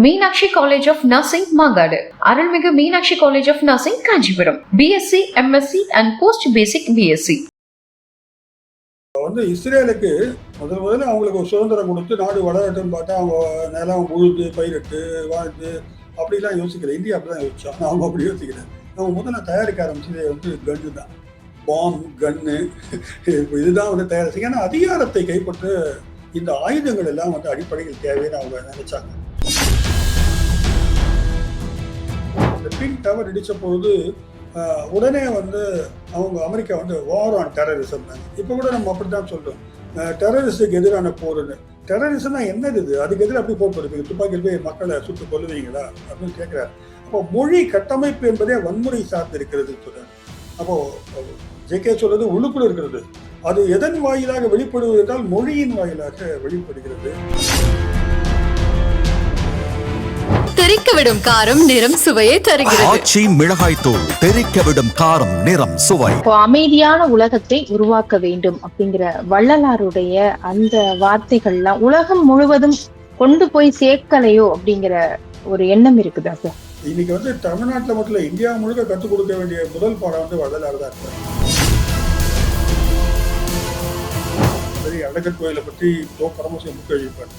Meenakshi college of nursing Mangadu. அருள்மிகு Meenakshi college of nursing Kanchipuram. BSc MSc and post basic BSc வந்து இஸ்ரேலுக்கு முதல் முதல்ல அவங்களுக்கு ஒரு சுதந்திரம் கொடுத்து நாடு வளரட்டும்னு பார்த்தா அவங்க நிலம் உழுது பயிரிட்டு வாழ்ந்து அப்படிலாம் யோசிக்கல. இந்தியா அப்படிதான் யோசிச்சோம் அவங்க அப்படி யோசிக்கல. நம்ம முதல்ல தயாரிக்க ஆரம்பிச்சது வந்து கன்று தான். பாம் கன்னு இதுதான் வந்து தயாரிச்சு. ஏன்னா அதிகாரத்தை கைப்பற்ற இந்த ஆயுதங்கள் எல்லாம் வந்து அடிப்படையில் தேவைன்னு அவங்க நினைச்சாங்க. இந்த பின் டவர் இடித்த பொழுது உடனே வந்து அவங்க அமெரிக்கா வந்து வார் ஆன் டெரரிசம் இப்போ கூட நம்ம அப்படி தான் சொல்கிறோம் டெரரிஸ்டுக்கு எதிரான போர்னு டெரரிசம்னா என்னது இது? அதுக்கு எதிராக அப்படி போர் போடுவீங்க? துப்பாக்கியில் போய் மக்களை சுட்டு கொல்லுவீங்களா? அப்படின்னு கேட்குறாரு அப்போ மொழி கட்டமைப்பு என்பதே வன்முறை சார்ந்து இருக்கிறது சொல்றாரு. அப்போ ஜேகே சொல்றது உள்ளுக்குள் இருக்கிறது. அது எதன் வாயிலாக வெளிப்படுவது என்றால் மொழியின் வாயிலாக வெளிப்படுகிறது. தெறிக்க விடும் காரம் நிறம் சுவையை தருகிறது. ஆச்சி மிளகாய் தூள் தெறிக்க விடும் காரம் நிறம் சுவை. அமைதியான உலகத்தை உருவாக்க வேண்டும் அப்படிங்கிற வள்ளலாருடைய அந்த வார்த்தைகள்லாம் உலகம் முழுவதும் கொண்டு போய் சேர்க்கலையோ அப்படிங்கிற ஒரு எண்ணம் இருக்குதா சார் இன்னைக்கு வந்து தமிழ்நாட்டில் மட்டும் இல்லை இந்தியா முழுக்க கற்றுக் கொடுக்க வேண்டிய முதல் பாடம் வந்து வள்ளலார் தான். இருக்கார் சரி அழகர் கோயிலை பற்றி தோ பரமசிவம் புக் எழுதியிருப்பார்.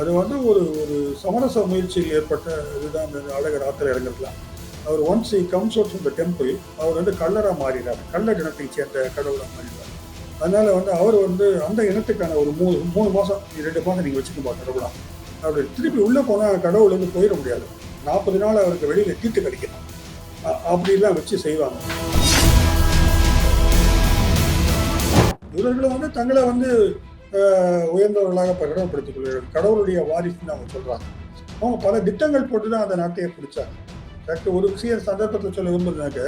அது வந்து ஒரு ஒரு சமரச முயற்சியில் ஏற்பட்ட இதுதான் அந்த அழகர் ஆத்திர இறங்கலாம் அவர் ஒன்ஸ் இ கம்ஸ் அவுட் இந்த டெம்பிள் அவர் வந்து கல்லராக மாறினார் கள்ள இனத்தை சேர்ந்த கடவுளாக மாறினார் அதனால வந்து அவர் வந்து அந்த இனத்துக்கான ஒரு மூணு மூணு மாதம் ரெண்டு மாதம் நீங்கள் வச்சுக்கோங்க கடவுளா. அப்படி திருப்பி உள்ளே போனால் கடவுள் வந்து போயிட முடியாது. நாற்பது நாள் அவருக்கு வெளியில் தீட்டு கிடைக்கணும் அப்படிலாம் வச்சு செய்வாங்க. இவர்களும் வந்து தங்களை வந்து உயர்ந்தவர்களாக பிரகடனப்படுத்திக் கொள்கிறார்கள் கடவுளுடைய வாரிசுன்னு அவங்க சொல்றாங்க. அவங்க பல திட்டங்கள் போட்டு தான் அந்த நாட்டையே பிடிச்சாங்க கரெக்ட் ஒரு விஷயம் சந்தர்ப்பத்தை சொல்ல விரும்புறதுனாக்க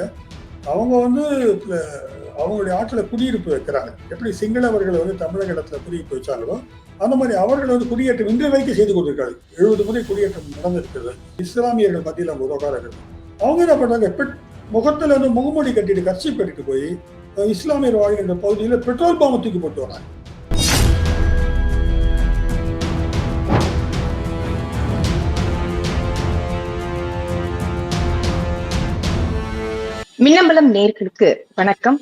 அவங்க வந்து அவங்களுடைய ஆற்றில் குடியிருப்பு வைக்கிறாங்க. எப்படி சிங்களவர்களை வந்து தமிழக இடத்துல குடியிருப்பு வச்சாங்களோ அந்த மாதிரி அவர்கள் வந்து குடியேற்றம் இன்று வரைக்கும் செய்து கொண்டிருக்காங்க. எழுபது முறை குடியேற்றம் நடந்திருக்கிறது. இஸ்லாமியர்கள் மத்தியில் அவங்க உறவாளர்கள் அவங்க என்ன பண்ணுறாங்க பெட் முகத்தில் வந்து முகமூடி கட்டிட்டு கட்சி கட்டிட்டு போய் இஸ்லாமியர் வாழ்கின்ற பகுதியில் பெட்ரோல் பாம்பு தூக்கி போட்டு வராங்க. மின்னம்பலம் நேர்களுக்கு வணக்கம்.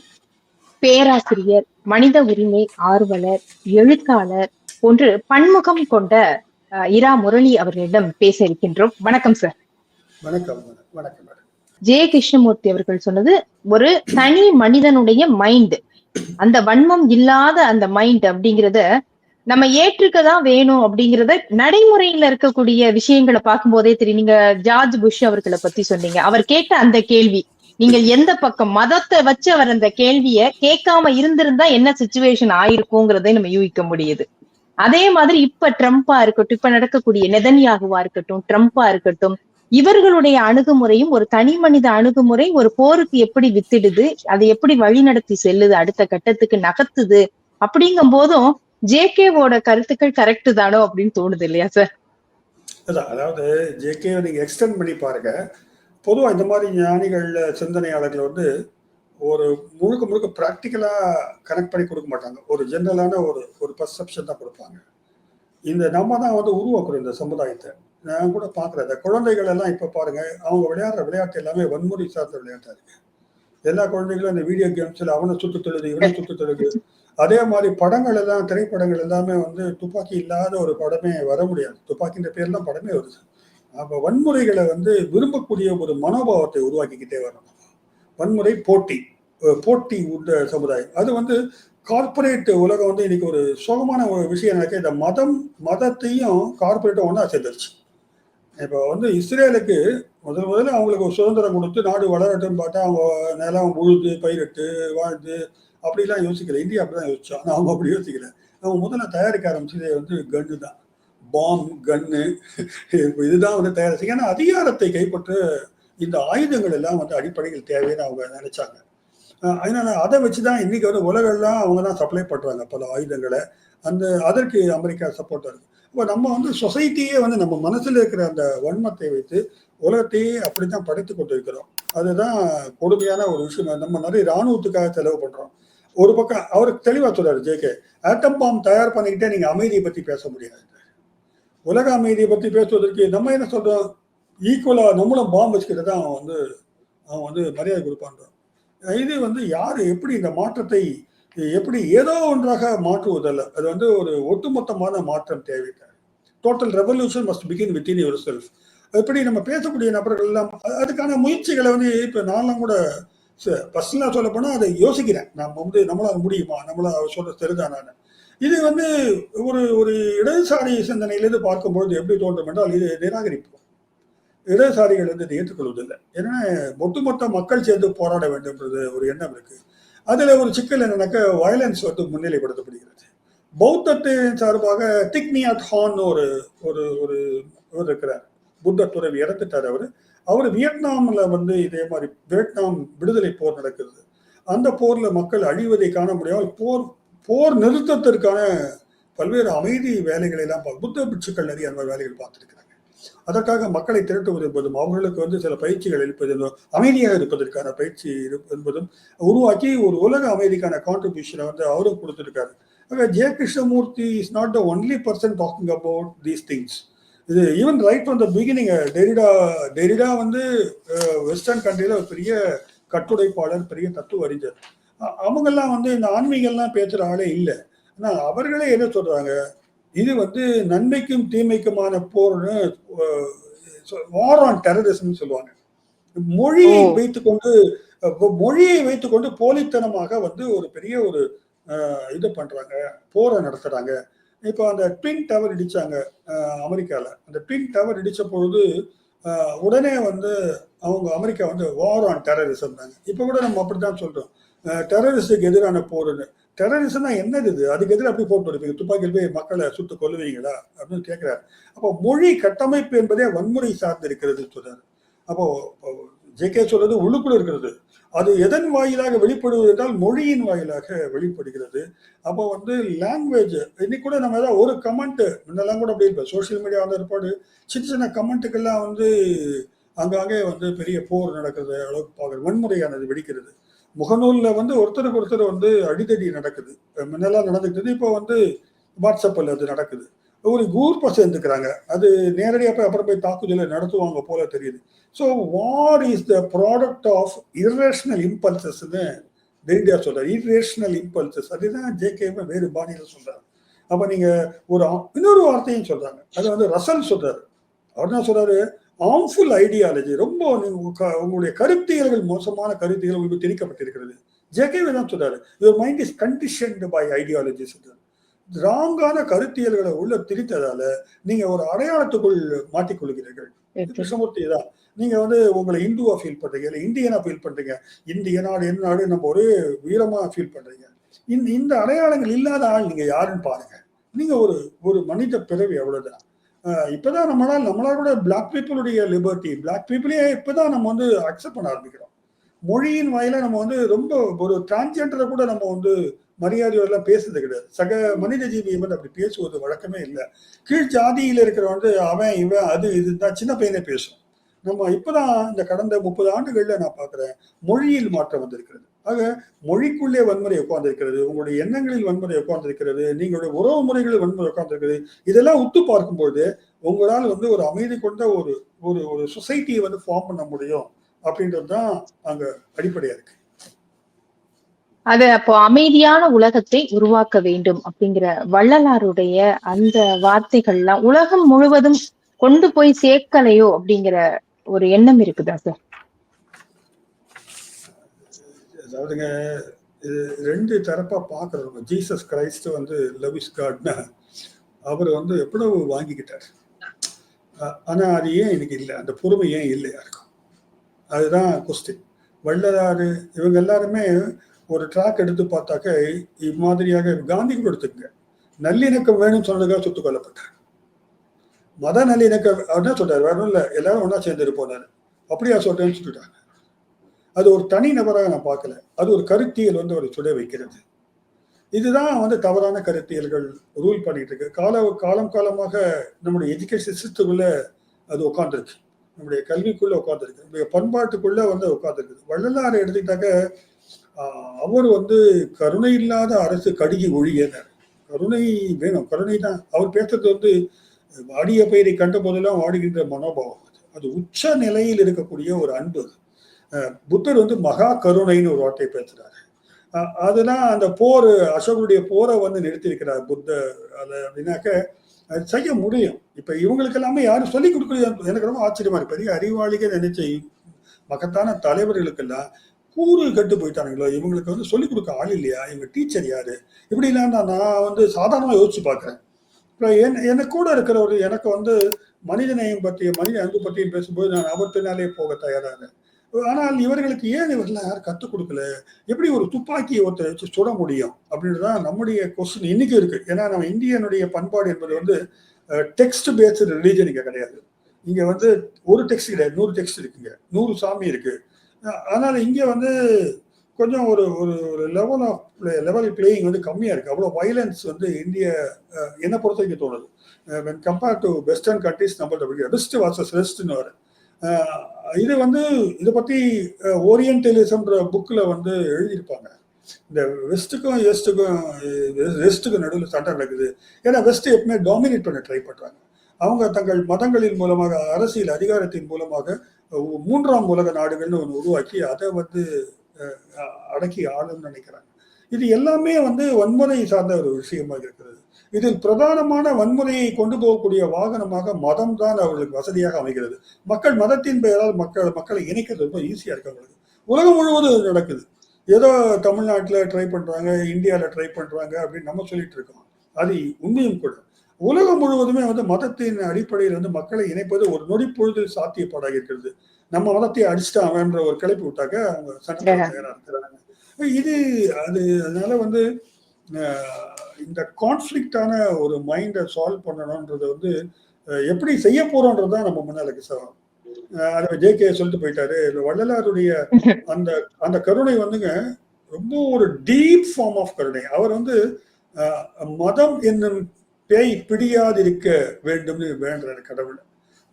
பேராசிரியர் மனித உரிமை ஆர்வலர் எழுத்தாளர் போன்று பன்முகம் கொண்ட இரா முரளி அவர்களிடம் பேச இருக்கின்றோம். வணக்கம் சார் வணக்கம் வணக்கம் ஜெய கிருஷ்ணமூர்த்தி அவர்கள் சொன்னது ஒரு தனி மனிதனுடைய மைண்ட் அந்த வன்மம் இல்லாத அந்த மைண்ட் அப்படிங்கறத நம்ம ஏற்றுக்க தான் வேணும் அப்படிங்கறத நடைமுறையில இருக்கக்கூடிய விஷயங்களை பார்க்கும்போதே தெரியும். நீங்க ஜார்ஜ் புஷ் அவர்களை பத்தி சொன்னீங்க. அவர் கேட்ட அந்த கேள்வி நீங்கள் எந்த பக்கம் மதத்தை வச்சு அவர் அந்த கேள்விய கேட்காம இருந்திருந்தா என்ன சுச்சுவேஷன் ஆயிருக்குங்கிறதை நம்ம யூகிக்க முடியுது. அதே மாதிரி இப்ப ட்ரம்ப்பா இருக்கட்டும் இப்ப நடக்கக்கூடிய நெதன்யாகுவா இருக்கட்டும் ட்ரம்ப்பா இருக்கட்டும் இவர்களுடைய அணுகுமுறையும் ஒரு தனி மனித அணுகுமுறை ஒரு போருக்கு எப்படி வித்திடுது அதை எப்படி வழிநடத்தி செல்லுது அடுத்த கட்டத்துக்கு நகர்த்துது அப்படிங்கும் போதும் ஜேகேவோட கருத்துக்கள் கரெக்ட் தானோ அப்படின்னு தோணுது இல்லையா சார் அதாவது ஜேகே நீங்க எக்ஸ்டெண்ட் பண்ணி பாருங்க. பொதுவாக இந்த மாதிரி ஞானிகள் சிந்தனையாளர்கள் வந்து ஒரு முழுக்க முழுக்க ப்ராக்டிக்கலாக கனெக்ட் பண்ணி கொடுக்க மாட்டாங்க. ஒரு ஜென்ரலான ஒரு ஒரு பர்செப்ஷன் தான் கொடுப்பாங்க. இந்த நம்ம தான் வந்து உருவாக்குறோம் இந்த சமுதாயத்தை. நான் கூட பார்க்குறேன். இந்த குழந்தைகள் எல்லாம் இப்போ பாருங்கள் அவங்க விளையாடுற விளையாட்டு எல்லாமே வன்முறை சார்ந்த விளையாட்டாக இருக்குது எல்லா குழந்தைகளும் இந்த வீடியோ கேம்ஸில் அவனை சுட்டு தொழுது இவனை சுட்டு தொழுது. அதே மாதிரி படங்கள் எல்லாம் திரைப்படங்கள் எல்லாமே வந்து துப்பாக்கி இல்லாத ஒரு படமே வர முடியாது. துப்பாக்கின்ற பேர்லாம் படமே வருது. அப்போ வன்முறைகளை வந்து விரும்பக்கூடிய ஒரு மனோபாவத்தை உருவாக்கிக்கிட்டே வரணும். வன்முறை போட்டி. போட்டி உள்ள சமுதாயம். அது வந்து கார்பரேட் உலகம் வந்து இன்னைக்கு ஒரு சோகமான ஒரு விஷயம் எனக்கு இந்த மதம் மதத்தையும் கார்ப்பரேட்டும் ஒன்றா சேர்ந்துருச்சு. இப்போ வந்து இஸ்ரேலுக்கு முதல் முதல்ல அவங்களுக்கு ஒரு சுதந்திரம் கொடுத்து நாடு வளரட்டும்னு பார்த்தா அவங்க நிலம் உழுது பயிரிட்டு வாழ்ந்து அப்படிலாம் யோசிக்கல. இந்தியா அப்படிதான் யோசிச்சோம். ஆனால் அவங்க அப்படி யோசிக்கல. அவங்க முதல்ல தயாரிக்க ஆரம்பிச்சதே வந்து கண்டு தான். பாம் கன்னு இதுதான் வந்து தயாரிச்சு ஏன்னா அதிகாரத்தை கைப்பற்ற இந்த ஆயுதங்கள் எல்லாம் வந்து அடிப்படையில் தேவைன்னு அவங்க நினைச்சாங்க. அதனால அதை வச்சு தான் இன்னைக்கு வந்து உலகெல்லாம் அவங்க தான் சப்ளை பண்ணுறாங்க பல ஆயுதங்களை. அந்த அதற்கு அமெரிக்கா சப்போர்ட் இருக்கு இப்போ நம்ம வந்து சொசைட்டியே வந்து நம்ம மனசில் இருக்கிற அந்த வன்மத்தை வைத்து உலகத்தையே அப்படி தான் படைத்து கொண்டிருக்கிறோம். அதுதான் கொடுமையான ஒரு விஷயம். நம்ம நிறைய இராணுவத்துக்காக செலவு பண்ணுறோம் ஒரு பக்கம் அவருக்கு தெளிவாக சொல்றாரு ஜேகே ஆட்டம் பாம் தயார் பண்ணிக்கிட்டே நீங்கள் அமைதியை பற்றி பேச முடியாது. உலக அமைதியை பற்றி பேசுவதற்கு நம்ம என்ன சொல்றோம்? ஈக்குவலா நம்மளும் பாம்பு வச்சுக்கிட்டு தான் அவன் வந்து அவன் வந்து மரியாதை கொடுப்பான்றான். இது வந்து யார் எப்படி இந்த மாற்றத்தை எப்படி ஏதோ ஒன்றாக மாற்றுவதல்ல. அது வந்து ஒரு ஒட்டுமொத்தமான மாற்றம் தேவை. Total revolution must begin within yourself எப்படி நம்ம பேசக்கூடிய நபர்கள் எல்லாம் அதுக்கான முயற்சிகளை வந்து இப்போ நான்லாம் கூட பர்சனலாக சொல்லப்போனால் அதை யோசிக்கிறேன். நம்ம வந்து நம்மளால் முடியுமா? நம்மளால் அவர் சொல்ற நான். இது வந்து ஒரு ஒரு இடதுசாரி சிந்தனையிலிருந்து பார்க்கும்பொழுது எப்படி தோன்றும் என்றால் இது நிராகரிப்பு. இடதுசாரிகள் வந்து இதை ஏற்றுக்கொள்வதில்லை. ஏன்னா ஒட்டுமொத்த மக்கள் சேர்ந்து போராட வேண்டும்ன்றது ஒரு எண்ணம் இருக்கு. அதில் ஒரு சிக்கல் என்னன்னாக்க வயலன்ஸ் வந்து முன்னிலைப்படுத்தப்படுகிறது. பௌத்தத்தின் சார்பாக திக்னியாத் ஹான் ஒரு ஒரு ஒரு இவர் இருக்கிறார். புத்த துறவி இறந்துட்டார் அவர். அவர் வியட்நாமில் வந்து இதே மாதிரி வியட்நாம் விடுதலை போர் நடக்கிறது. அந்த போரில் மக்கள் அழிவதை காண முடியாமல் போர் போர் நிறுத்தத்திற்கான பல்வேறு அமைதி வேலைகளை எல்லாம் புத்த பிட்சுக்கள் நிறைய அந்த மாதிரி வேலைகள் பார்த்துருக்கிறாங்க. அதற்காக மக்களை திரட்டுவது என்பதும் அவர்களுக்கு வந்து சில பயிற்சிகள் அளிப்பது அமைதியாக இருப்பதற்கான பயிற்சி என்பதும் உருவாக்கி ஒரு உலக அமைதிக்கான கான்ட்ரிபியூஷனை வந்து அவரும் கொடுத்துருக்காரு. ஆக Jaya Krishnamurti is not the only person talking about these things இது even right from the beginning Derrida Derrida வந்து வெஸ்டர்ன் கண்ட்ரியில் ஒரு பெரிய கட்டுரைப்பாளர் பெரிய தத்துவ அறிஞர் அவங்கெல்லாம் வந்து இந்த ஆன்மீகம்லாம் பேசுகிற ஆளே இல்லை. ஆனால் அவர்களே என்ன சொல்றாங்க? இது வந்து நன்மைக்கும் தீமைக்குமான போர்னு வார் ஆன் டெரரிசம் சொல்லுவாங்க. மொழியை. வைத்துக்கொண்டு மொழியை வைத்துக்கொண்டு போலித்தனமாக வந்து ஒரு பெரிய ஒரு இது பண்றாங்க போரை நடத்துறாங்க. இப்போ அந்த ட்வின் டவர் இடிச்சாங்க அஹ், அமெரிக்கால. அந்த ட்வின் டவர் இடிச்ச பொழுது உடனே வந்து அவங்க அமெரிக்கா வந்து வார் ஆன் டெரரிசம் இப்போ கூட நம்ம அப்படித்தான் சொல்றோம். டெரரிஸ்டுக்கு எதிரான போர்னு டெரரிசம்னா என்னது இது? அதுக்கு எதிராக அப்படி போட்டு வருவீங்க துப்பாக்கியில் போய் மக்களை சுட்டு கொல்லுவீங்களா? அப்படின்னு கேட்குறாரு அப்போ மொழி கட்டமைப்பு என்பதே வன்முறை சார்ந்து இருக்கிறது சொல்றாரு அப்போ ஜேகே சொல்றது உள்ளுக்குள் இருக்கிறது. அது எதன் வாயிலாக வெளிப்படுவது என்றால் மொழியின் வாயிலாக வெளிப்படுகிறது. அப்போ வந்து லாங்குவேஜ் இன்னைக்கு கூட நம்ம ஏதாவது ஒரு கமெண்ட் முன்னெல்லாம் கூட அப்படி இருப்போம் சோஷியல் மீடியா வந்த ஏற்பாடு சின்ன சின்ன கமெண்ட்டுக்கெல்லாம் வந்து அங்கங்கே வந்து பெரிய போர் நடக்கிறது அளவுக்கு பார்க்குறது வன்முறையானது வெடிக்கிறது. முகநூலில் வந்து ஒருத்தருக்கு ஒருத்தர் வந்து அடிதடி நடக்குது. முன்னெல்லாம் நடந்துக்கிட்டது இப்போ வந்து வாட்ஸ்அப்பில் அது நடக்குது. ஒரு குரூப்பை சேர்ந்துக்கிறாங்க. அது நேரடியாக போய் அப்புறம் போய் தாக்குதலை நடத்துவாங்க போல தெரியுது. So what is the product of irrational இம்பல்சஸ்ன்னு Derrida சொல்கிறார் இரேஷனல் இம்பல்சஸ் அதுதான் ஜேகேவை வேறு பாணியில் சொல்கிறார் அப்போ நீங்கள் ஒரு இன்னொரு வார்த்தையும் சொல்கிறாங்க அது வந்து ரசல் சொல்கிறார் அவர் என்ன சொல்கிறாரு ஆர்ம்ஃபுல் ஐடியாலஜி ரொம்ப உங்களுடைய கருத்தியல்கள் மோசமான கருத்தியல் உங்களுக்கு திணிக்கப்பட்டிருக்கிறது. ஜேகேவே தான் சொல்றாரு your mind is conditioned by ideology சொல்றாரு. ராங்கான கருத்தியல்களை உள்ள திரித்ததால நீங்க ஒரு அடையாளத்துக்குள் மாட்டிக்கொள்கிறீர்கள். கிருஷ்ணமூர்த்தி தான். நீங்க வந்து உங்களை இந்துவா ஃபீல் பண்றீங்க இல்லை இந்தியனா ஃபீல் பண்றீங்க இந்திய நாடு என்ன நாடு நம்ம ஒரே வீரமா ஃபீல் பண்றீங்க. இந்த இந்த அடையாளங்கள் இல்லாத ஆள் நீங்க யாருன்னு பாருங்க. நீங்க ஒரு ஒரு மனித பிறவி அவ்வளவுதான். இப்பதான் நம்மளால் நம்மளோட கூட பிளாக் பீப்புளுடைய லிபர்ட்டி பிளாக் பீப்புளே இப்பதான் நம்ம வந்து அக்செப்ட் பண்ண ஆரம்பிக்கிறோம். மொழியின் வாயில நம்ம வந்து ரொம்ப ஒரு டிரான்ஜெண்டரை கூட நம்ம வந்து மரியாதையோடலாம் பேசுறது கிடையாது. சக மனித ஜீவியை வந்து அப்படி பேசுவது வழக்கமே இல்லை. கீழ் ஜாதியில் இருக்கிற வந்து அவன் இவன் அது இதுதான் சின்ன பையனே பேசும். நம்ம இப்பதான் இந்த கடந்த முப்பது ஆண்டுகள்ல நான் பார்க்குறேன் மொழியில் மாற்றம் வந்திருக்கிறது. ஆக மொழிக்குள்ளே வன்முறை உட்கார்ந்திருக்கிறது உங்களுடைய எண்ணங்களில் வன்முறை உட்கார்ந்திருக்கிறது நீங்களுடைய உறவு முறைகளில் வன்முறை உட்கார்ந்திருக்கிறது இதெல்லாம் உத்து பார்க்கும்போது உங்களால் வந்து ஒரு அமைதி கொண்ட ஒரு ஒரு ஒரு சொசைட்டியை வந்து ஃபார்ம் பண்ண முடியும் அப்படின்றது தான் அங்க அடிப்படையா இருக்கு. அது அப்போ அமைதியான உலகத்தை உருவாக்க வேண்டும் அப்படிங்கிற வள்ளலாருடைய அந்த வார்த்தைகள்லாம் உலகம் முழுவதும் கொண்டு போய் சேர்க்கலையோ அப்படிங்கிற ஒரு எண்ணம் இருக்குதா சார்? அதாவதுங்க இது ரெண்டு தரப்பாக பார்க்குறோம் ஜீசஸ் கிரைஸ்ட் வந்து லவிஸ் காட்னா அவர் வந்து எவ்வளவு வாங்கிக்கிட்டார். ஆனால் அது ஏன் எனக்கு இல்லை அந்த பொறுமை ஏன் இல்லை யாருக்கும் அதுதான் கொஸ்டின் வள்ளலாறு இவங்க எல்லாருமே ஒரு ட்ராக் எடுத்து பார்த்தாக்க இம்மாதிரியாக காந்தி கூட எடுத்துக்கங்க. நல்லிணக்கம் வேணும்னு சொன்னதுக்காக சுட்டுக் கொல்லப்பட்டார். மத நல்லிணக்கம் அப்படின்னு சொல்றாரு வேணும் இல்லை எல்லாரும் ஒன்றா சேர்ந்து இருப்போம் அப்படியா சொல்றேன்னு சொல்லிட்டாங்க. அது ஒரு தனி நபராக நான் பார்க்கல. அது ஒரு கருத்தியல் வந்து ஒரு சுட வைக்கிறது. இதுதான் வந்து தவறான கருத்தியல்கள் ரூல் பண்ணிட்டு இருக்கு கால காலம் காலமாக நம்முடைய எஜுகேஷன் சிஸ்டத்துக்குள்ள அது உட்காந்துருக்கு நம்முடைய கல்விக்குள்ள உட்காந்துருக்கு நம்முடைய பண்பாட்டுக்குள்ள வந்து உட்காந்துருக்கு வள்ளலாறு எடுத்துக்கிட்டாக்க அவர் வந்து கருணை இல்லாத அரசு கடுகி ஒழியனர் கருணை வேணும். கருணை தான். அவர் பேசுறது வந்து வாடிய பயிரை கண்ட போதெல்லாம் வாடுகின்ற மனோபாவம் அது. அது உச்ச நிலையில் இருக்கக்கூடிய ஒரு அன்பு புத்தர் வந்து மகா கருணைன்னு ஒரு வார்த்தையை பேசுறாரு. அதெல்லாம் அந்த போர் அசோகனுடைய போரை வந்து நிறுத்தியிருக்கிறார் புத்தர் அது அப்படின்னாக்க அது செய்ய முடியும். இப்ப இவங்களுக்கு எல்லாமே யாரும் சொல்லிக் கொடுக்கல எனக்கு ரொம்ப ஆச்சரியமா இருக்கு. பெரிய அறிவாளிகள் நினைச்ச மகத்தான தலைவர்களுக்கெல்லாம் கூறு கட்டு போயிட்டானுங்களோ? இவங்களுக்கு வந்து சொல்லிக் கொடுக்க ஆள் இல்லையா? இவங்க டீச்சர் யாரு? இப்படிலாம் நான் நான் வந்து சாதாரணமாக யோசிச்சு பார்க்குறேன். இப்போ என் எனக்கு கூட இருக்கிறவர் எனக்கு வந்து மனிதநேயம் பற்றிய மனித அன்பு பற்றியும் பேசும்போது நான் அவர் பின்னாலே போக தயாராக ஆனால் இவர்களுக்கு ஏன் இவர்கள் யாரும் கற்றுக் கொடுக்கல? எப்படி ஒரு துப்பாக்கியை ஒருத்தர் வச்சு சுட முடியும்? அப்படின்றது தான் நம்முடைய கொஸ்டின் இன்னைக்கு இருக்கு. ஏன்னா நம்ம இந்தியனுடைய பண்பாடு என்பது வந்து டெக்ஸ்ட் பேஸ்டு ரிலீஜன் இங்கே கிடையாது. இங்கே வந்து ஒரு டெக்ஸ்ட் கிடையாது. நூறு டெக்ஸ்ட் இருக்குங்க. நூறு சாமி இருக்கு. அதனால இங்கே வந்து கொஞ்சம் ஒரு ஒரு ஒரு லெவல் ஆஃப் லெவல் பிளேயிங் வந்து கம்மியாக இருக்குது அவ்வளோ வயலன்ஸ் வந்து இந்திய என்னை பொறுத்த வரைக்கும் தோணுது. When compare to western countries நம்மள்ட்ட வெஸ்ட் வாசஸ் ரெஸ்ட்னு வர இது வந்து இதை பற்றி ஓரியன்டலிசம்ன்ற புக்கில் வந்து எழுதியிருப்பாங்க. இந்த வெஸ்ட்டுக்கும் ஈஸ்ட்டுக்கும் வெஸ்ட்டுக்கும் நடுவில் சண்டை நடக்குது. ஏன்னா வெஸ்ட் எப்பவுமே டாமினேட் பண்ண ட்ரை பண்ணுறாங்க அவங்க தங்கள் மதங்களின் மூலமாக அரசியல் அதிகாரத்தின் மூலமாக மூன்றாம் உலக நாடுகள்னு ஒன்று உருவாக்கி அதை வந்து அடக்கி ஆளுன்னு நினைக்கிறாங்க. இது எல்லாமே வந்து வன்முறை சார்ந்த ஒரு விஷயமாக இருக்கிறது. இதில் பிரதானமான வன்முறையை கொண்டு போகக்கூடிய வாகனமாக மதம் தான் அவர்களுக்கு வசதியாக அமைகிறது. மக்கள் மதத்தின் பெயரால் மக்கள் மக்களை இணைக்கிறது ரொம்ப ஈஸியா இருக்கு அவங்களுக்கு. உலகம் முழுவதும் நடக்குது. ஏதோ தமிழ்நாட்டில் ட்ரை பண்றாங்க இந்தியாவில் ட்ரை பண்றாங்க அப்படின்னு நம்ம சொல்லிட்டு இருக்கோம். அது உண்மையும் கூட. உலகம் முழுவதுமே வந்து மதத்தின் அடிப்படையில் வந்து மக்களை இணைப்பது ஒரு நொடி பொழுதில் சாத்தியப்பாடாக இருக்கிறது. நம்ம மதத்தை அடிச்சுட்டு அவன்ற ஒரு கிளப்பி விட்டாக்க அவங்க தயாரா இருக்கிறாங்க. இது அது அதனால வந்து இந்த கான்ஃப்ளிக்டான ஒரு மைண்டை சால்வ் பண்ணணும்ன்றது வந்து எப்படி செய்ய போறோன்றது தான் நம்ம முன்னாளுக்கு சவால் அதை ஜே கே சொல்லிட்டு போயிட்டாரு. வள்ளலாருடைய அந்த அந்த கருணை வந்துங்க ரொம்ப ஒரு டீப் ஃபார்ம் ஆஃப் கருணை. அவர் வந்து மதம் என்னும் பேய் பிடியாதிருக்க வேண்டும்னு வேண்டுறாரு கடவுள்.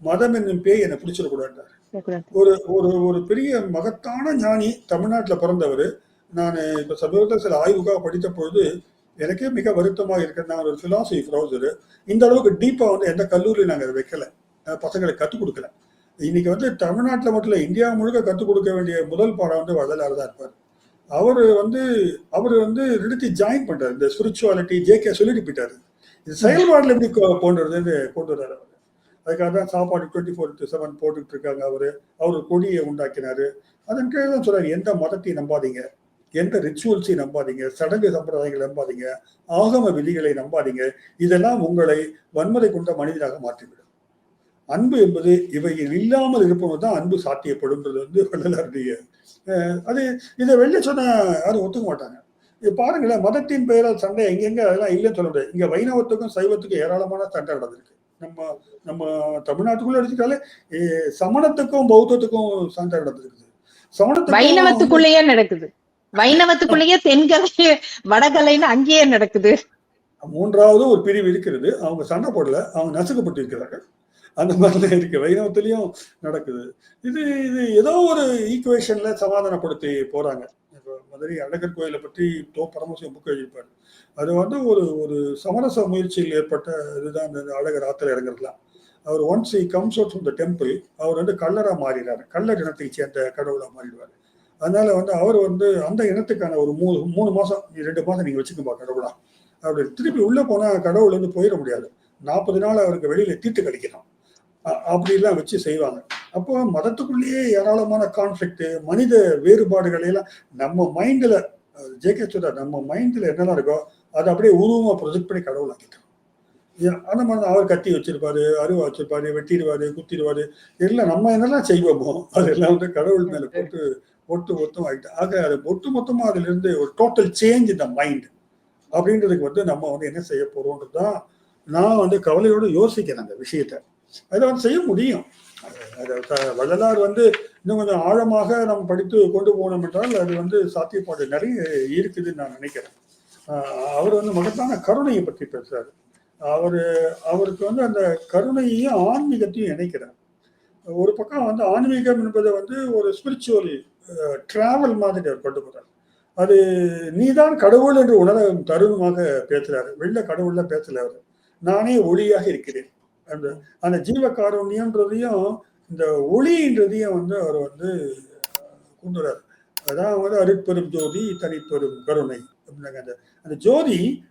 மதம் என்னும் பேய் என்னை பிடிச்சிடக்கூடாது. ஒரு ஒரு ஒரு பெரிய மகத்தான ஞானி தமிழ்நாட்டில் பிறந்தவர். நான் இப்போ சமீபத்தில் சில ஆய்வுக்காக படித்த பொழுது எனக்கே மிக வருத்தமாக இருக்கிறது நான் ஒரு ஃபிலாசபி ப்ரௌசர் இந்த அளவுக்கு டீப்பாக வந்து எந்த கல்லூரியும் நாங்கள் அதை வைக்கல. பசங்களுக்கு கற்றுக் கொடுக்கல. இன்னைக்கு வந்து தமிழ்நாட்டில் மட்டும் இல்லை இந்தியா முழுக்க கற்றுக் கொடுக்க வேண்டிய முதல் பாடம் வந்து வள்ளலார் தான் இருப்பார். அவர் வந்து அவர் வந்து ரெடுத்து ஜாயின் பண்ணுறாரு இந்த ஸ்பிரிச்சுவாலிட்டி ஜேகே சொல்லிட்டு போயிட்டாரு. இது செயல்பாடில் எப்படி கொ- கொண்டுறதுன்னு கொண்டு வர்றாரு அவர். அதுக்காக தான் சாப்பாடு டுவெண்ட்டி ஃபோர் செவன் போட்டுக்கிட்டு இருக்காங்க அவர். அவர் கொடியை உண்டாக்கினார். அதன் கீழே தான் சொல்கிறார் எந்த மதத்தையும் நம்பாதீங்க. எந்த ரிச்சுவல்ஸையும் நம்பாதீங்க சடங்கு சம்பிரதாயங்களை நம்பாதீங்க ஆகம விதிகளை நம்பாதீங்க. இதெல்லாம் உங்களை வன்முறை கொண்ட மனிதனாக மாற்றிவிடும். அன்பு என்பது இவையில் இல்லாமல் இருப்பவங்க தான் அன்பு சாத்தியப்படும்ன்றது வந்து வள்ளலாருடைய அது இதை வெளில சொன்ன யாரும் ஒத்துக்க மாட்டாங்க. பாருங்களேன் மதத்தின் பெயரால் சண்டை எங்கெங்க அதெல்லாம் இல்லைன்னு சொல்ல முடியாது. இங்க வைணவத்துக்கும் சைவத்துக்கும் ஏராளமான சண்டை நடந்திருக்கு. நம்ம நம்ம தமிழ்நாட்டுக்குள்ள எடுத்துக்கிட்டாலே சமணத்துக்கும் பௌத்தத்துக்கும் சண்டை நடந்திருக்குது. சமணத்துக்கு வைணவத்துக்குள்ளேயே நடக்குது. வைணவத்துக்குள்ளேயே தென்கலை வடகலைன்னு அங்கேயே நடக்குது. மூன்றாவது ஒரு பிரிவு இருக்கிறது. அவங்க சண்டை போடல. அவங்க நசுக்கப்பட்டு இருக்கிறார்கள். அந்த மாதிரிலாம் இருக்கு. வைணவத்திலையும் நடக்குது. இது இது ஏதோ ஒரு ஈக்குவேஷன்ல சமாதானப்படுத்தி போறாங்க. மதுரை அழகர் கோயிலை பற்றி தோ பரமசிவம் புக் எழுதியிருப்பாரு. அது வந்து ஒரு ஒரு சமரச முயற்சியில் ஏற்பட்ட இதுதான் இந்த அழகர் ஆத்துல இறங்குறதுலாம். அவர் once he comes out from the temple அவர் வந்து கல்லராக மாறிடுறாரு. கல்லர் இனத்தை சேர்ந்த கடவுளாக மாறிடுவார். அதனால வந்து அவர் வந்து அந்த இனத்துக்கான ஒரு மூணு மூணு மாசம் ரெண்டு மாசம் நீங்க வச்சுக்கோப்பா கடவுளா அப்படி திருப்பி உள்ள போனா கடவுள் வந்து போயிட முடியாது. நாற்பது நாள் அவருக்கு வெளியில தீட்டு கழிக்கணும் அ- அப்படிலாம் வச்சு செய்வாங்க. அப்போ மதத்துக்குள்ளேயே ஏராளமான கான்ஃபிளிக்ட் மனித வேறுபாடுகளை எல்லாம் நம்ம மைண்ட்ல ஜேகே சுதா நம்ம மைண்ட்ல என்னெல்லாம் இருக்கோ அதை அப்படியே உருவமா ப்ரொஜெக்ட் பண்ணி கடவுள் ஆக்கிட்டோம். அந்த மாதிரி அவர் கத்தி வச்சிருப்பாரு அருவா வச்சிருப்பாரு வெட்டிடுவாரு குத்திடுவாரு. எல்லாம் நம்ம என்னெல்லாம் செய்வோமோ அதெல்லாம் வந்து கடவுள் மேல போட்டு ஒட்டு மொத்தம் ஆகிட்டு ஆக அது ஒட்டு மொத்தமாக அதுல இருந்து ஒரு டோட்டல் சேஞ்ச் இந்த மைண்ட் அப்படின்றதுக்கு வந்து நம்ம வந்து என்ன செய்ய போகிறோன்றது தான் நான் வந்து கவலையோடு யோசிக்கிறேன் அந்த விஷயத்த. அதை வந்து செய்ய முடியும். வள்ளலார் வந்து இன்னும் கொஞ்சம் ஆழமாக நம்ம படித்து கொண்டு போனோம் என்றால் அது வந்து சாத்தியப்பாடு நிறைய இருக்குதுன்னு நான் நினைக்கிறேன். அவர் வந்து மகத்தான கருணையை பற்றி பேசுறாரு. அவர் அவருக்கு வந்து அந்த கருணையையும் ஆன்மீகத்தையும் இணைக்கிறார். ஒரு பக்கம் வந்து ஆன்மீகம் என்பதை வந்து ஒரு ஸ்பிரிச்சுவல் டிராவல் மாதிரி அவர் கொண்டு போறார். அது நீதான் கடவுள் என்று உணர தருணமாக பேசுறாரு. வெளில கடவுள்ல பேசல அவர். நானே ஒளியாக இருக்கிறேன். அந்த அந்த ஜீவகாருணியன்றதையும் இந்த ஒளின்றதையும் வந்து அவர் வந்து கொண்டு அதான் வந்து அருட்பெரும் ஜோதி தனிப்பெரும் கருணை அப்படின்னாங்க. அந்த அந்த ஜோதி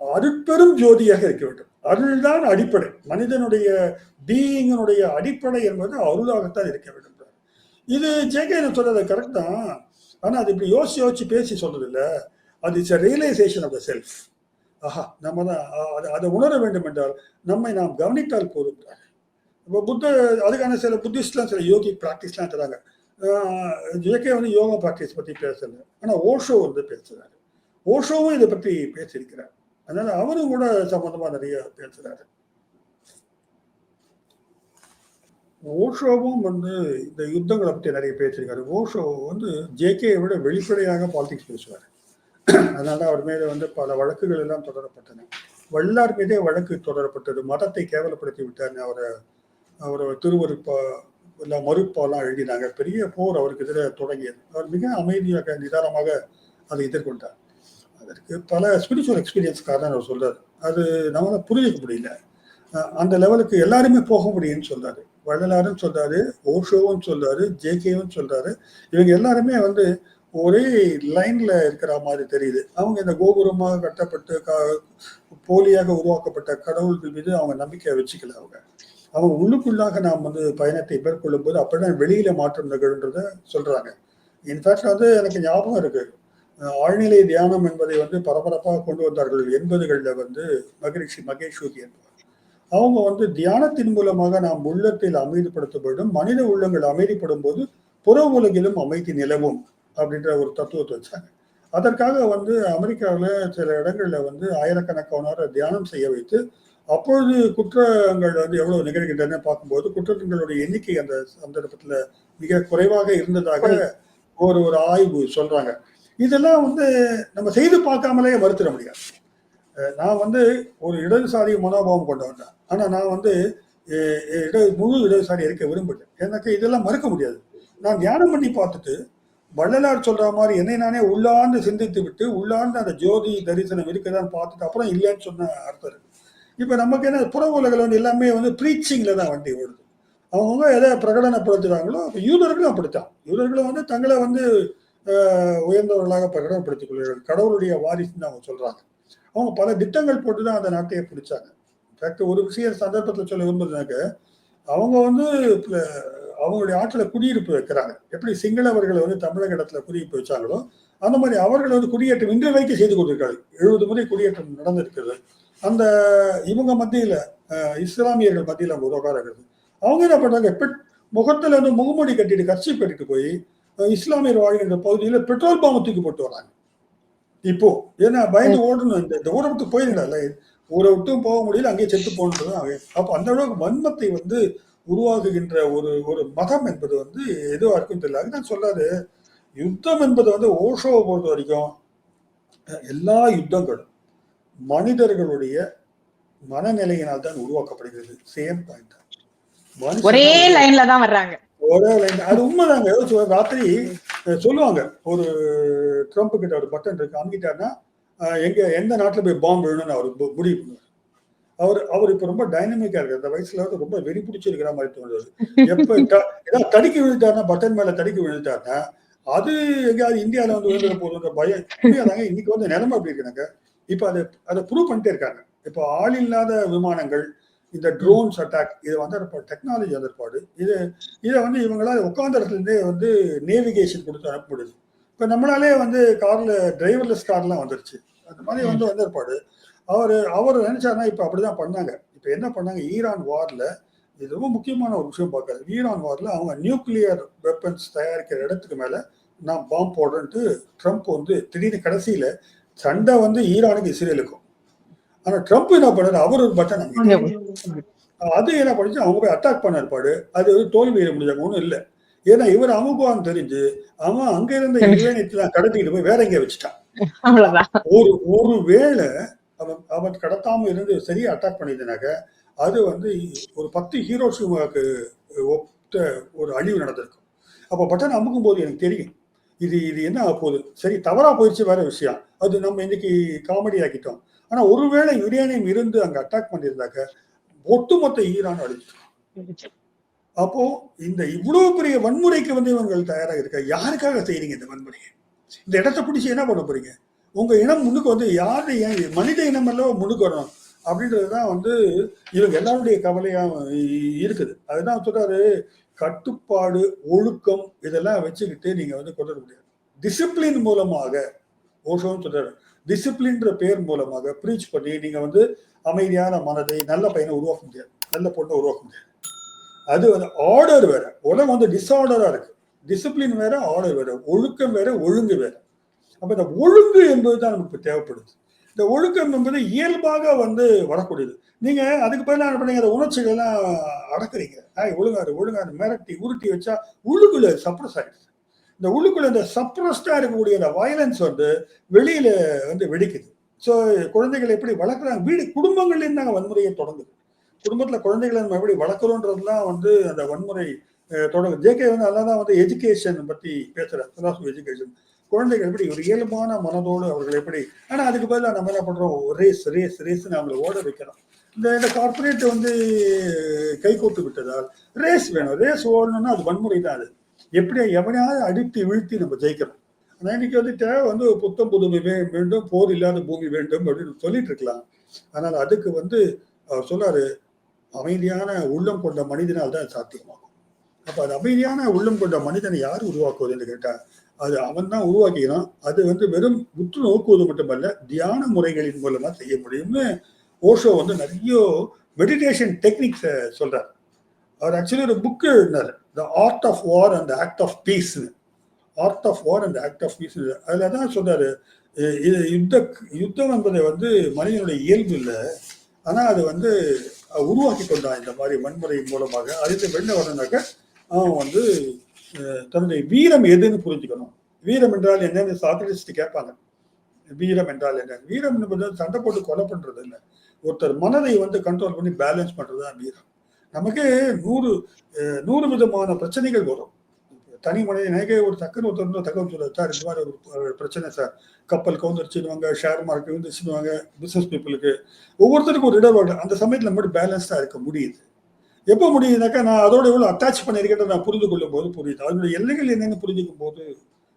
அருட்பெரும் ஜோதியாக இருக்க வேண்டும். அருள்தான் அடிப்படை. மனிதனுடைய பீயிங்கனுடைய அடிப்படை என்பது அருளாகத்தான் இருக்க வேண்டும். இது ஜேகே சொல்றது கரெக்ட் தான். ஆனால் அது இப்படி யோசிச்சு யோசிச்சு பேசி சொல்றது இல்ல அது it's realization of the self ஆஹா நம்ம தான் அதை அதை உணர வேண்டும் என்றால் நம்மை நாம் கவனித்தால் போதும். இப்போ புத்த அதுக்கான சில புத்திஸ்ட்லாம் சில யோகி ப்ராக்டிஸ்லாம் தராங்க ஜேகே வந்து யோகா ப்ராக்டிஸ் பற்றி பேசல ஆனால் ஓஷோ வந்து பேசுறாரு. ஓஷோவும் இதை பற்றி பேசியிருக்கிறார். அதனால அவரும் கூட சம்மந்தமாக நிறைய பேசுறாரு. ஓஷோவும் வந்து இந்த யுத்தங்களை பற்றி நிறைய பேசியிருக்காரு ஓஷோ வந்து ஜேகேயை விட வெளிப்படையாக பாலிடிக்ஸ் பேசுவார். அதனால அவர் மீது வந்து பல வழக்குகள் எல்லாம் தொடரப்பட்டன. வல்லார் மீதே வழக்கு தொடரப்பட்டது. மதத்தை கேவலப்படுத்தி விட்டார் அவரை அவரை திருவருப்பா இல்லை மறுப்பாலாம் எழுதினாங்க. பெரிய போர் அவருக்கு எதிராக தொடங்கியது. அவர் மிக அமைதியாக நிதானமாக அதை எதிர்கொண்டார். அதற்கு பல ஸ்பிரிச்சுவல் எக்ஸ்பீரியன்ஸ்க்காக தான் அவர் சொல்றாரு. அது நம்மளால புரிஞ்சிக்க முடியல. அந்த லெவலுக்கு எல்லாருமே போக முடியும்னு சொல்றாரு. வள்ளலாரும் சொல்றாரு ஓஷோவும் சொல்றாரு ஜேகேவும் சொல்றாரு. இவங்க எல்லாருமே வந்து ஒரே லைன்ல இருக்கிற மாதிரி தெரியுது. அவங்க இந்த கோபுரமாக கட்டப்பட்டு போலியாக உருவாக்கப்பட்ட கடவுள்கள் மீது அவங்க நம்பிக்கையை வச்சுக்கல அவங்க. அவங்க உள்ளுக்குள்ளாக நாம் வந்து பயணத்தை மேற்கொள்ளும் போது அப்படிதான் வெளியில மாற்றம் நிகழ்ன்றத சொல்றாங்க. இன்ஃபேக்ட் வந்து எனக்கு ஞாபகம் இருக்கு. ஆழ்நிலை தியானம் என்பதை வந்து பரபரப்பாக கொண்டு வந்தார்கள் எண்பதுகளில் வந்து மகரிஷி மகேஸ்வரி என்பவர். அவங்க வந்து தியானத்தின் மூலமாக நாம் உள்ளத்தில் அமைதிப்படுத்தப்படும் மனித உள்ளங்கள் அமைதிப்படும் போது புற உலகிலும் அமைதி நிலவும் அப்படின்ற ஒரு தத்துவத்தை வச்சாங்க. அதற்காக வந்து அமெரிக்காவில் சில இடங்கள்ல வந்து ஆயிரக்கணக்கானோரை தியானம் செய்ய வைத்து அப்பொழுது குற்றங்கள் வந்து எவ்வளவு நிகழ்கின்றன பார்க்கும்போது குற்றங்களுடைய எண்ணிக்கை அந்த சந்தர்ப்பத்துல மிக குறைவாக இருந்ததாக ஒரு ஒரு ஆய்வு சொல்றாங்க. இதெல்லாம் வந்து நம்ம செய்து பார்க்காமலே மறுத்திட முடியாது. நான் வந்து ஒரு இடதுசாரி மனோபாவம் கொண்டவன் ஆனால் நான் வந்து இட முழு இடதுசாரி இருக்க விரும்புகிறேன். எனக்கு இதெல்லாம் மறுக்க முடியாது. நான் தியானம் பண்ணி பார்த்துட்டு வள்ளலார் சொல்கிற மாதிரி என்னை நானே உள்ளார்ந்து சிந்தித்து விட்டு உள்ளார்ந்து அந்த ஜோதி தரிசனம் இருக்குதான்னு பார்த்துட்டு அப்புறம் இல்லைன்னு சொன்ன அர்த்தம் இருக்கு. இப்போ நமக்கு என்ன புற உலகில் வந்து எல்லாமே வந்து ப்ரீச்சிங்கில் தான் வண்டி ஓடுது. அவங்கவுங்க எதை பிரகடனப்படுத்துகிறாங்களோ அப்போ யூதர்களும் அப்படித்தான். யூதர்களும் வந்து தங்களை வந்து உயர்ந்தவர்களாக பிரகடனப்படுத்திக் கொள்கிறார்கள். கடவுளுடைய வாரிசுன்னு அவங்க சொல்கிறாங்க அவங்க பல திட்டங்கள் போட்டு தான் அந்த நாட்டையே பிடிச்சாங்க. இன்ஃபேக்ட் ஒரு விஷய சந்தர்ப்பத்தில் சொல்ல விரும்புறதுனாக்க அவங்க வந்து அவங்களுடைய ஆற்றில குடியிருப்பு வைக்கிறாங்க. எப்படி சிங்களவர்களை வந்து தமிழக இடத்துல குடியிருப்பு வச்சாங்களோ அந்த மாதிரி அவர்கள் வந்து குடியேற்றம் இன்று வரைக்கும் செய்து கொண்டிருக்காங்க எழுபது முறை குடியேற்றம் நடந்திருக்கிறது. அந்த இவங்க மத்தியில இஸ்லாமியர்கள் மத்தியில் அவங்க உதவாகிறது அவங்க என்ன பண்றாங்க? முகத்துல வந்து முகமூடி கட்டிட்டு கட்சி கட்டிட்டு போய் இஸ்லாமியர் வாழ்கின்ற பகுதியில் பெட்ரோல் பாம்பு தூக்கி போட்டு வராங்க இப்போ ஏன்னா பயந்து ஓடணும். இந்த ஊரை விட்டு போயிருந்தால ஊரை விட்டும் போக முடியல அங்கேயே செத்து போகணுன்றது அப்போ அந்த அளவுக்கு வன்மத்தை வந்து உருவாகுகின்ற ஒரு ஒரு மதம் என்பது வந்து எதுவா இருக்கும் தெரியல. அதுதான் சொல்லாது யுத்தம் என்பது வந்து ஓஷோவை பொறுத்த வரைக்கும் எல்லா யுத்தங்களும் மனிதர்களுடைய மனநிலையினால் தான் உருவாக்கப்படுகிறது. சேம் பாயிண்ட் ஒரே லைன்ல தான் வர்றாங்க. ஒரே லைன் அது உண்மைதாங்க. ராத்திரி சொல்லுவாங்க. ஒரு ட்ரம்ப் கிட்ட ஒரு பட்டன் இருக்கு. அமுக்கிட்டாருன்னா எங்க எந்த நாட்டுல போய் பாம்பு விழணும்னு அவர் முடிவு பண்ணுவார். அவர் அவர் இப்ப ரொம்ப டைனமிக்கா இருக்கு அந்த வயசுல வந்து ரொம்ப வெறி பிடிச்சிருக்கிற மாதிரி தோணுது. எப்ப ஏதாவது தடுக்கி விழுந்தாருன்னா பட்டன் மேல தடுக்கி விழுந்தாருன்னா அது எங்கேயாவது இந்தியாவில வந்து விழுந்துட போதுன்ற பயம். புரியாதாங்க இன்னைக்கு வந்து நிலைமை அப்படி இருக்குனாங்க இப்ப அதை அதை ப்ரூவ் பண்ணிட்டே இருக்காங்க. இப்போ ஆள் இல்லாத விமானங்கள் இந்த ட்ரோன்ஸ் அட்டாக் இது வந்து டெக்னாலஜி வந்திருப்பாடு இது இதை வந்து இவங்களால உட்காந்த இடத்துல இருந்தே வந்து நேவிகேஷன் கொடுத்து அனுப்ப முடியுது. இப்போ நம்மளாலே வந்து கார்ல டிரைவர்லெஸ் கார்லாம் வந்துருச்சு. அந்த மாதிரி வந்து வந்திருப்பாடு அவர் அவர் நினைச்சாருன்னா இப்போ அப்படிதான் பண்ணாங்க. இப்போ என்ன பண்ணாங்க? ஈரான் வார்ல இது ரொம்ப முக்கியமான ஒரு விஷயம் பார்க்காது. ஈரான் வார்ல அவங்க நியூக்ளியர் வெப்பன்ஸ் தயாரிக்கிற இடத்துக்கு மேல நான் பாம்பு போடுறேன்ட்டு ட்ரம்ப் வந்து திடீர்னு கடைசியில சண்டை வந்து ஈரானுக்கு இஸ்ரேலுக்கும். ஆனா ட்ரம்ப் என்ன பண்ணாரு? அவர் ஒரு பட்டன் அது என்ன பண்ணிச்சு? அவங்க போய் அட்டாக் பண்ண இருப்பாடு அது தோல்வியிட முடியாங்க ஒன்றும் இல்லை. ஏன்னா இவர் அமுகுவான்னு தெரிஞ்சு அவன் அங்க இருந்த யுரேனியத்தை கடத்திக்கிட்டு போய் வேற எங்க வச்சுட்டான். ஒரு ஒரு வேளை அவன் அவன் கடத்தாம இருந்து சரியா அட்டாக் பண்ணிதுனாக்க அது வந்து ஒரு பத்து ஹீரோஷிமாவுக்கு ஒத்த ஒரு அழிவு நடந்திருக்கும். அப்போ பட்டன் அமுக்கும் போது எனக்கு தெரியும். இது இது என்ன போகுது? சரி தவறா போயிடுச்சு வேற விஷயம். அது நம்ம இன்னைக்கு காமெடி ஆக்கிட்டோம். ஆனா ஒருவேளை யுரேனியம் இருந்து அங்க அட்டாக் பண்ணியிருந்தாக்க ஒட்டுமொத்த ஈரான் அழிஞ்சிடும். அப்போ இந்த இவ்வளவு பெரிய வன்முறைக்கு வந்து இவங்கள் தயாராக இருக்க யாருக்காக செய்றீங்க இந்த வன்முறையை? இந்த இடத்த பிடிச்சி என்ன பண்ண போறீங்க? உங்க இனம் முன்னுக்கு வந்து யாரு ஏன் மனித இனம் எல்லாம் முன்னுக்கு வரணும்? அப்படின்றதுதான் வந்து இவங்க எல்லாருடைய கவலையா இருக்குது. அதுதான் சொல்றாரு கட்டுப்பாடு ஒழுக்கம் இதெல்லாம் வச்சுக்கிட்டு நீங்க வந்து கொண்டு வர முடியாது. டிசிப்ளின் மூலமாக ஓஷோன்னு சொல்றாரு. டிசிப்ளின்ற பேர் மூலமாக ப்ரீச் பண்ணி நீங்க வந்து அமைதியான மனதை நல்ல பையனை உருவாக்க முடியாது. நல்ல பொண்ணை உருவாக்க முடியாது. அது வந்து ஆர்டர் வேற. உலகம் வந்து டிஸ்ஆர்டரா இருக்கு. டிசிப்ளின் வேற ஆர்டர் வேற. ஒழுக்கம் வேற ஒழுங்கு வேற. அப்ப இந்த ஒழுங்கு என்பது தான் நமக்கு தேவைப்படுது. இந்த ஒழுக்கம் என்பது இயல்பாக வந்து வரக்கூடியது. நீங்க அதுக்கு பதிலாக என்ன பண்ணீங்க? அந்த உணர்ச்சிகள் எல்லாம் அடக்குறீங்க. ஆய் ஒழுங்காரு ஒழுங்காரு மிரட்டி உருட்டி வச்சா உள்ளுக்குள்ள சப்ரஸ் ஆயிடுச்சு இந்த உள்ளுக்குள்ள இந்த சப்ரஸ்டா இருக்கக்கூடிய அந்த வயலன்ஸ் வந்து வெளியில வந்து வெடிக்குது. ஸோ குழந்தைகளை எப்படி வளர்க்குறாங்க? வீடு குடும்பங்கள்லேருந்து நாங்கள் வன்முறையை தொடங்குது. குடும்பத்தில் குழந்தைகளை நம்ம எப்படி வளர்க்குறோன்றதுலாம் வந்து அந்த வன்முறை தொடங்குது. ஜேகே வந்து அதெல்லாம் தான் வந்து எஜுகேஷன் பற்றி பேசுகிறேன் எஜுகேஷன் குழந்தைகள் எப்படி ஒரு இயல்பான மனதோடு அவர்கள் எப்படி ஆனா அதுக்கு பதிலாக நம்ம என்ன பண்றோம்? ரேஸ் ரேஸ் ரேஸ் நம்மளை ஓட வைக்கிறோம் இந்த இந்த கார்பரேட் வந்து கை கோத்து விட்டதால் ரேஸ் வேணும். ரேஸ் ஓடணும்னா அது வன்முறை தான் அது. எப்படியா எவனையாவது அடித்து வீழ்த்தி நம்ம ஜெயிக்கிறோம் ஆனால் இன்னைக்கு வந்து தேவை வந்து புத்தம் புதுமை வே- வேண்டும் போர் இல்லாத பூமி வேண்டும் அப்படின்னு சொல்லிட்டு இருக்கலாம். ஆனால் அதுக்கு வந்து அவர் சொன்னாரு அமைதியான உள்ளம் கொண்ட மனிதனால் தான் சாத்தியமாகும். அப்போ அது அமைதியான உள்ளம் கொண்ட மனிதனை யார் உருவாக்குவதுன்னு கேட்டால் அது அவன் தான் உருவாக்கிக்கிறான். அது வந்து வெறும் உற்று நோக்குவது மட்டுமல்ல தியான முறைகளின் மூலமா செய்ய முடியும்னு ஓஷோ வந்து நிறைய மெடிடேஷன் டெக்னிக்ஸை சொல்கிறார் அவர் ஆக்சுவலி ஒரு புக் எழுதினார். The art of war and act of பீஸ்னு art of war and act of peace அதில் தான் சொல்கிறார் இது யுத்த யுத்தம் என்பதை வந்து மனிதனுடைய இயல்பு இல்லை. ஆனால் அது வந்து உருவாக்கி கொண்டான் இந்த மாதிரி வன்முறை மூலமாக. அதுக்கு வெளில வரணுனாக்க அவன் வந்து தன்னுடைய வீரம் எதுன்னு புரிஞ்சுக்கணும். வீரம் என்றால் என்னன்னு சாக்ரட்டிஸ்ட் கேட்பாங்க. வீரம் என்றால் என்ன? வீரம் என்பது சண்டை போட்டு கொலை பண்றது இல்லை. ஒருத்தர் மனதை வந்து கண்ட்ரோல் பண்ணி பேலன்ஸ் பண்றது தான் வீரம். நமக்கு நூறு நூறு விதமான பிரச்சனைகள் வரும். தனி மனித எனக்கே ஒரு டக்குன்னு ஒருத்தர் தகவல் சொல்ல சார் இந்த மாதிரி ஒரு பிரச்சனை சார். கப்பல் கவுந்துருச்சுன்னுவாங்க ஷேர் மார்க்கெட் வந்து பிசினஸ் பீப்புளுக்கு ஒவ்வொருத்தருக்கும் ஒரு இடர்பாடு. அந்த சமயத்தில் மட்டும் பேலன்ஸ்டாக இருக்க முடியுது. எப்போ முடியுதுனாக்கா நான் அதோட எவ்வளோ அட்டாச் பண்ணியிருக்கேன் நான் புரிந்து கொள்ளும் போது புரியுது. அதனுடைய எல்லைகள் என்னென்னு புரிஞ்சுக்கும் போது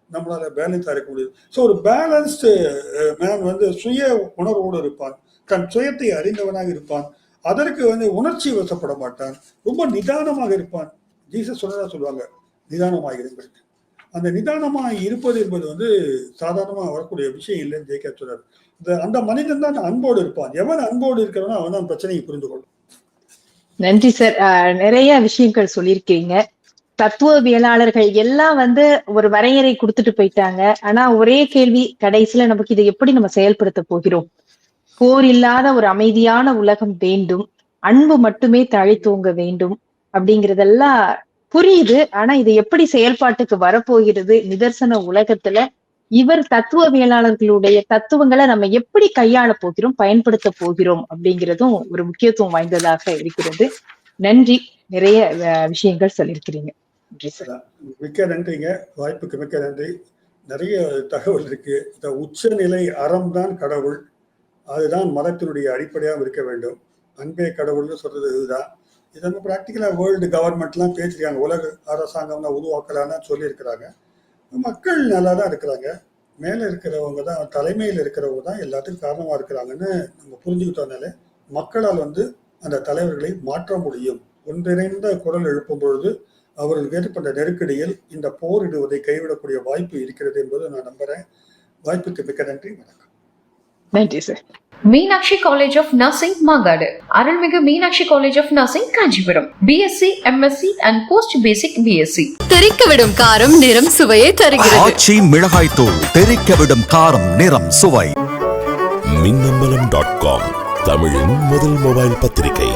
நம்மளால பேலன்ஸாக இருக்க முடியுது. ஸோ ஒரு பேலன்ஸ்டு மேன் வந்து சுய உணர்வோடு இருப்பான். தன் சுயத்தை அறிந்தவனாக இருப்பான். அதற்கு வந்து உணர்ச்சி வசப்பட மாட்டான். ரொம்ப நிதானமாக இருப்பான். ஜீசஸ் சொன்னதா சொல்லுவாங்க நிதானமாக இருங்கள். அந்த நிதானமாக இருப்பது என்பது வந்து சாதாரணமாக வரக்கூடிய விஷயம் இல்லைன்னு ஜெய்கா சொல்றாரு. இந்த அந்த மனிதன் தான் அன்போடு இருப்பான். எவன் அன்போடு இருக்கிறவனோ அவன் தான் பிரச்சனையை புரிந்து கொள்ளும் நன்றி சார். நிறைய விஷயங்கள் சொல்லியிருக்கீங்க. தத்துவவியலாளர்கள் எல்லாம் வந்து ஒரு வரையறை கொடுத்துட்டு போயிட்டாங்க. ஆனா ஒரே கேள்வி கடைசியில நமக்கு இதை எப்படி நம்ம செயல்படுத்த போகிறோம்? போர் இல்லாத ஒரு அமைதியான உலகம் வேண்டும். அன்பு மட்டுமே தழைத்தோங்க வேண்டும் அப்படிங்கறதெல்லாம் புரியுது. ஆனா இது எப்படி செயல்பாட்டுக்கு வரப்போகிறது? நிதர்சன உலகத்துல இவர் தத்துவவியலாளர்களுடைய தத்துவங்களை நம்ம எப்படி கையாள போகிறோம் பயன்படுத்த போகிறோம் அப்படிங்கிறதும் ஒரு முக்கியத்துவம் வாய்ந்ததாக இருக்கிறது. நன்றி. நிறைய விஷயங்கள் சொல்லியிருக்கிறீங்க. நன்றி சார் மிக்க நன்றிங்க. வாய்ப்புக்கு மிக்க நன்றி. நிறைய தகவல் இருக்கு. இந்த உச்சநிலை அறம் தான் கடவுள். அதுதான் மதத்தினுடைய அடிப்படையாக இருக்க வேண்டும். அன்பே கடவுள்னு சொல்றது இதுதான். இது நம்ம ப்ராக்டிக்கலாக வேர்ல்டு கவர்மெண்ட்லாம் பேசியிருக்காங்க. உலக அரசாங்கம்லாம் உருவாக்கலான்னு சொல்லியிருக்கிறாங்க. மக்கள் நல்லா தான் இருக்கிறாங்க. மேலே இருக்கிறவங்க தான் தலைமையில் இருக்கிறவங்க தான் எல்லாத்துக்கும் காரணமாக இருக்கிறாங்கன்னு நம்ம புரிஞ்சுக்கிட்டோம்னாலே மக்களால் வந்து அந்த தலைவர்களை மாற்ற முடியும். ஒன்றிணைந்த குரல் எழுப்பும் பொழுது அவர்களுக்கு ஏற்பட்ட நெருக்கடியில் இந்த போரிடுவதை கைவிடக்கூடிய வாய்ப்பு இருக்கிறது என்பது நான் நம்புறேன். வாய்ப்புக்கு மிக்க நன்றி வணக்கம். நன்றி sir. Meenakshi college of nursing Mangadu. அருள்மிகு Meenakshi college of nursing Kanchipuram. BSc MSc and post basic BSc தெறிக்க விடும் காரம் நிறம் சுவையை தருகிறது. ஆச்சி மிளகாய் தூள் தெறிக்க விடும் காரம் நிறம் சுவை. மின்னம்பலம் டாட் காம் தமிழின் முதல் மொபைல் பத்திரிகை.